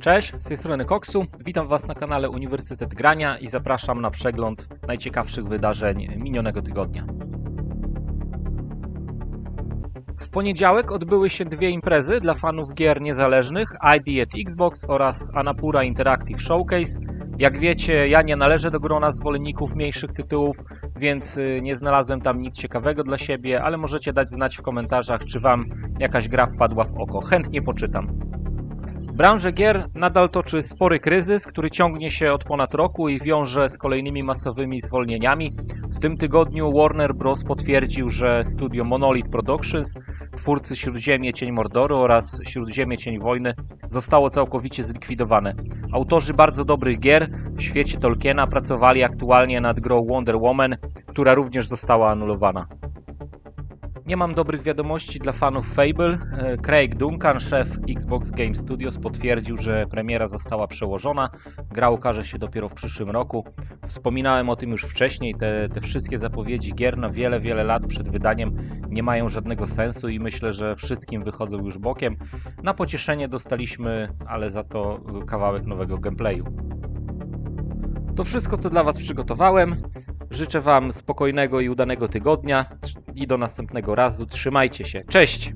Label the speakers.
Speaker 1: Cześć, z tej strony Koksu. Witam Was na kanale Uniwersytet Grania i zapraszam na przegląd najciekawszych wydarzeń minionego tygodnia. W poniedziałek odbyły się dwie imprezy dla fanów gier niezależnych ID at Xbox oraz Anapura Interactive Showcase. Jak wiecie, ja nie należę do grona zwolenników mniejszych tytułów, więc y, nie znalazłem tam nic ciekawego dla siebie, ale możecie dać znać w komentarzach, czy Wam jakaś gra wpadła w oko. Chętnie poczytam. Branżę gier nadal toczy spory kryzys, który ciągnie się od ponad roku i wiąże z kolejnymi masowymi zwolnieniami. W tym tygodniu Warner Bros. potwierdził, że studio Monolith Productions, twórcy Śródziemie Cień Mordoru oraz Śródziemie Cień Wojny, zostało całkowicie zlikwidowane. Autorzy bardzo dobrych gier w świecie Tolkiena pracowali aktualnie nad grą Wonder Woman, która również została anulowana. Nie mam dobrych wiadomości dla fanów Fable. E, Craig Duncan, szef Xbox Game Studios, potwierdził, że premiera została przełożona. Gra ukaże się dopiero w przyszłym roku. Wspominałem o tym już wcześniej. Te, te wszystkie zapowiedzi gier na wiele, wiele lat przed wydaniem nie mają żadnego sensu i myślę, że wszystkim wychodzą już bokiem. Na pocieszenie dostaliśmy, ale za to kawałek nowego gameplayu. To wszystko, co dla Was przygotowałem. Życzę Wam spokojnego i udanego tygodnia i do następnego razu. Trzymajcie się. Cześć!